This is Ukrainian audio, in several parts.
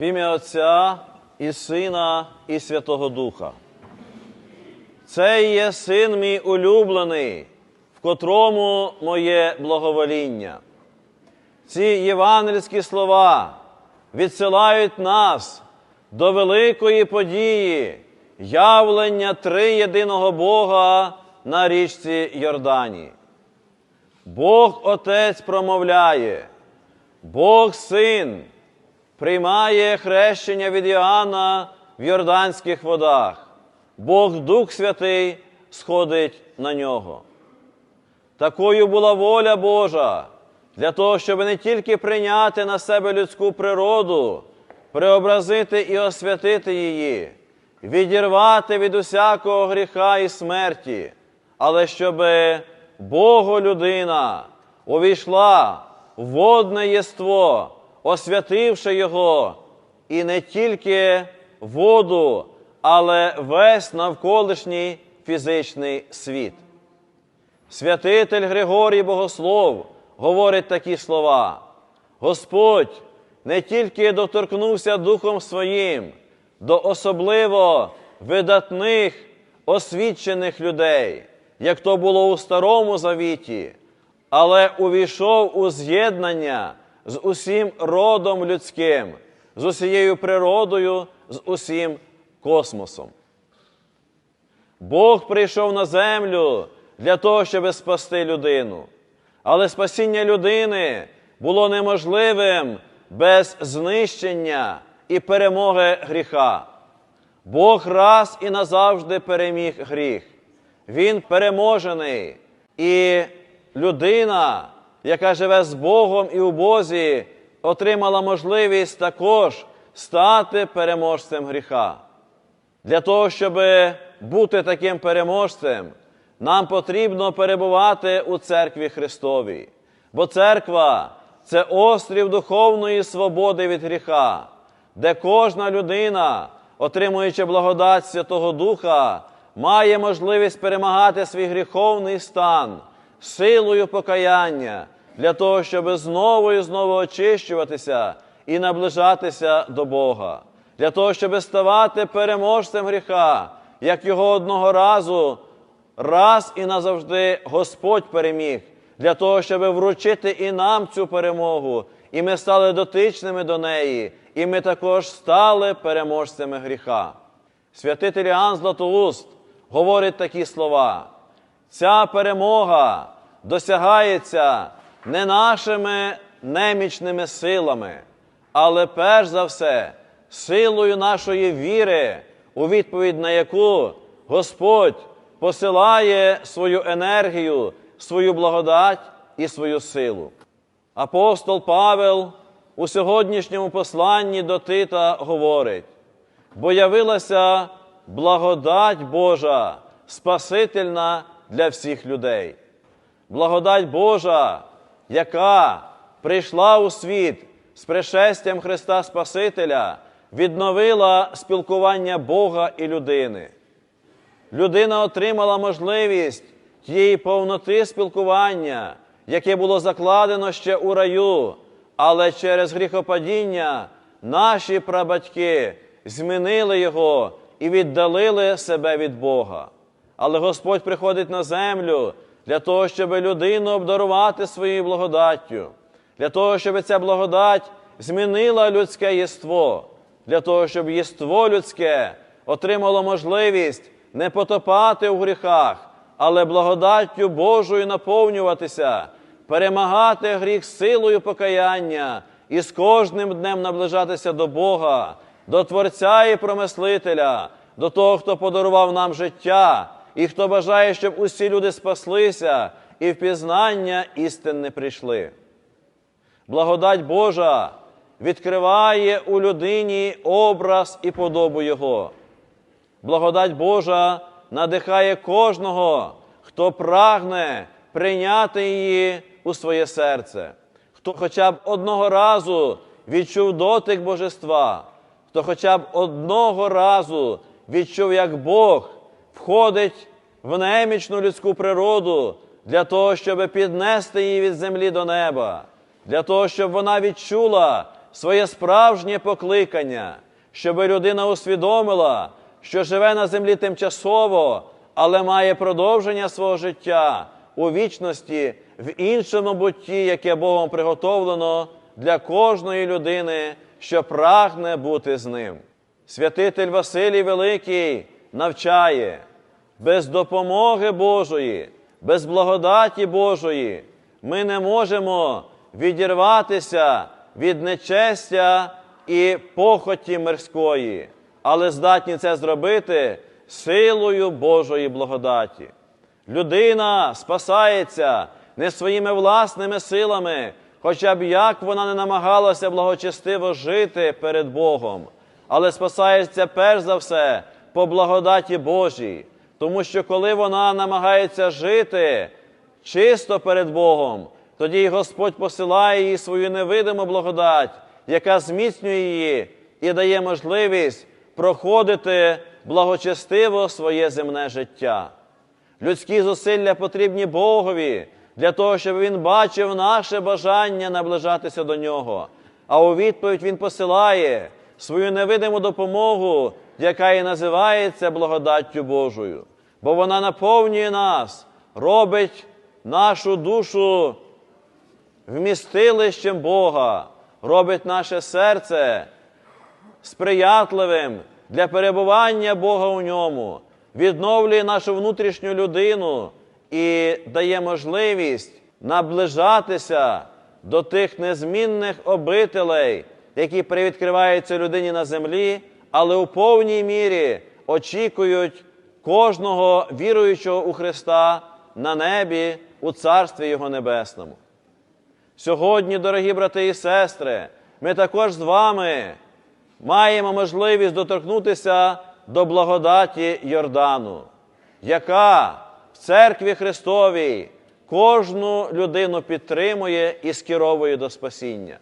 В ім'я Отця і Сина, і Святого Духа. Це є син мій улюблений, в котрому моє благовоління. Ці євангельські слова відсилають нас до великої події явлення триєдиного Бога на річці Йордані. Бог Отець промовляє, Бог Син приймає хрещення від Іоанна в Йорданських водах. Бог Дух Святий сходить на нього. Такою була воля Божа для того, щоб не тільки прийняти на себе людську природу, преобразити і освятити її, відірвати від усякого гріха і смерті, але щоб Бого людина увійшла в водне єство, освятивши його, і не тільки воду, але весь навколишній фізичний світ. Святитель Григорій Богослов говорить такі слова. Господь не тільки доторкнувся Духом Своїм до особливо видатних, освічених людей, як то було у Старому Завіті, але увійшов у з'єднання з усім родом людським, з усією природою, з усім космосом. Бог прийшов на землю для того, щоб спасти людину. Але спасіння людини було неможливим без знищення і перемоги гріха. Бог раз і назавжди переміг гріх. Він переможений. І людина, яка живе з Богом і у Бозі, отримала можливість також стати переможцем гріха. Для того, щоб бути таким переможцем, нам потрібно перебувати у церкві Христовій. Бо церква це острів духовної свободи від гріха, де кожна людина, отримуючи благодать Святого Духа, має можливість перемагати свій гріховний стан силою покаяння для того, щоб знову і знову очищуватися і наближатися до Бога, для того, щоб ставати переможцем гріха, як його одного разу раз і назавжди Господь переміг, для того, щоб вручити і нам цю перемогу, і ми стали дотичними до неї, і ми також стали переможцями гріха. Святитель Іоанн Златоуст говорить такі слова. Ця перемога досягається не нашими немічними силами, але перш за все силою нашої віри, у відповідь на яку Господь посилає свою енергію, свою благодать і свою силу. Апостол Павел у сьогоднішньому посланні до Тита говорить: бо явилася благодать Божа, Спасительна для всіх людей. Благодать Божа, яка прийшла у світ з пришестям Христа Спасителя, відновила спілкування Бога і людини. Людина отримала можливість тієї повноти спілкування, яке було закладено ще у раю, але через гріхопадіння наші прабатьки змінили його і віддалили себе від Бога. Але Господь приходить на землю для того, щоб людину обдарувати своєю благодаттю, для того, щоб ця благодать змінила людське єство, для того, щоб єство людське отримало можливість не потопати у гріхах, але благодаттю Божою наповнюватися, перемагати гріх силою покаяння і з кожним днем наближатися до Бога, до Творця і промислителя, до того, хто подарував нам життя, і хто бажає, щоб усі люди спаслися і в пізнання істин прийшли. Благодать Божа відкриває у людині образ і подобу Його. Благодать Божа надихає кожного, хто прагне прийняти її у своє серце, хто хоча б одного разу відчув дотик Божества, хто хоча б одного разу відчув, як Бог входить в немічну людську природу для того, щоб піднести її від землі до неба, для того, щоб вона відчула своє справжнє покликання, щоб людина усвідомила, що живе на землі тимчасово, але має продовження свого життя у вічності, в іншому бутті, яке Богом приготовлено для кожної людини, що прагне бути з ним. Святитель Василій Великий навчає, без допомоги Божої, без благодаті Божої ми не можемо відірватися від нечестя і похоті мирської, але здатні це зробити силою Божої благодаті. Людина спасається не своїми власними силами, хоча б як вона не намагалася благочестиво жити перед Богом, але спасається перш за все по благодаті Божій, тому що коли вона намагається жити чисто перед Богом, тоді Господь посилає їй свою невидиму благодать, яка зміцнює її і дає можливість проходити благочестиво своє земне життя. Людські зусилля потрібні Богові для того, щоб Він бачив наше бажання наближатися до Нього. А у відповідь Він посилає свою невидиму допомогу, яка і називається благодаттю Божою. Бо вона наповнює нас, робить нашу душу вмістилищем Бога, робить наше серце сприятливим для перебування Бога у ньому, відновлює нашу внутрішню людину і дає можливість наближатися до тих незмінних обителей, які привідкриваються людині на землі, але у повній мірі очікують кожного віруючого у Христа на небі у Царстві Його Небесному. Сьогодні, дорогі брати і сестри, ми також з вами маємо можливість доторкнутися до благодаті Йордану, яка в церкві Христовій кожну людину підтримує і скеровує до спасіння.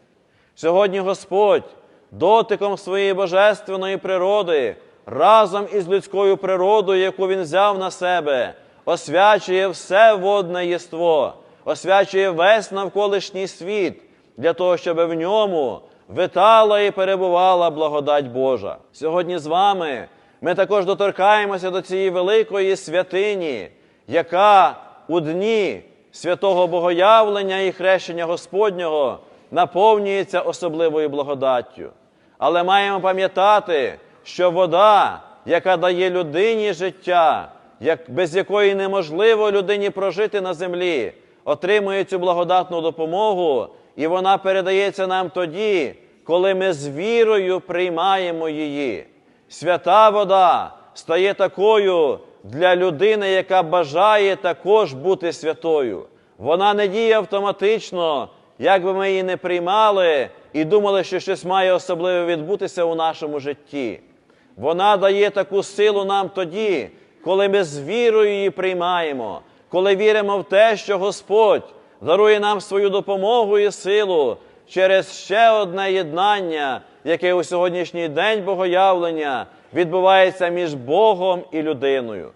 Сьогодні Господь дотиком своєї божественної природи разом із людською природою, яку Він взяв на себе, освячує все водне єство, освячує весь навколишній світ для того, щоб в ньому витала і перебувала благодать Божа. Сьогодні з вами ми також доторкаємося до цієї великої святині, яка у дні святого Богоявлення і хрещення Господнього наповнюється особливою благодаттю. Але маємо пам'ятати, що вода, яка дає людині життя, як, без якої неможливо людині прожити на землі, отримує цю благодатну допомогу, і вона передається нам тоді, коли ми з вірою приймаємо її. Свята вода стає такою для людини, яка бажає також бути святою. Вона не діє автоматично, як би ми її не приймали і думали, що щось має особливе відбутися у нашому житті. Вона дає таку силу нам тоді, коли ми з вірою її приймаємо, коли віримо в те, що Господь дарує нам свою допомогу і силу через ще одне єднання, яке у сьогоднішній день богоявлення відбувається між Богом і людиною.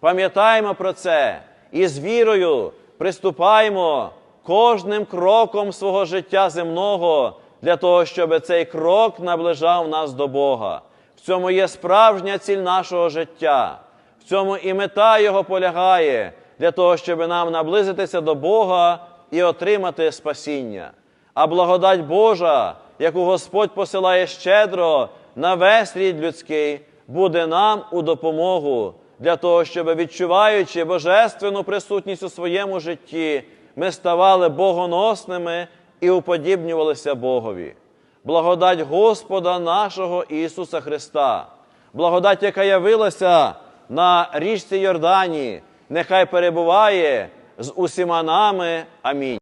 Пам'ятаємо про це і з вірою приступаємо кожним кроком свого життя земного для того, щоб цей крок наближав нас до Бога. В цьому є справжня ціль нашого життя, в цьому і мета Його полягає для того, щоб нам наблизитися до Бога і отримати спасіння. А благодать Божа, яку Господь посилає щедро на весь рід людський, буде нам у допомогу для того, щоб відчуваючи божественну присутність у своєму житті, ми ставали богоносними і уподібнювалися Богові. Благодать Господа нашого Ісуса Христа, благодать, яка явилася на річці Йордані, нехай перебуває з усіма нами. Амінь.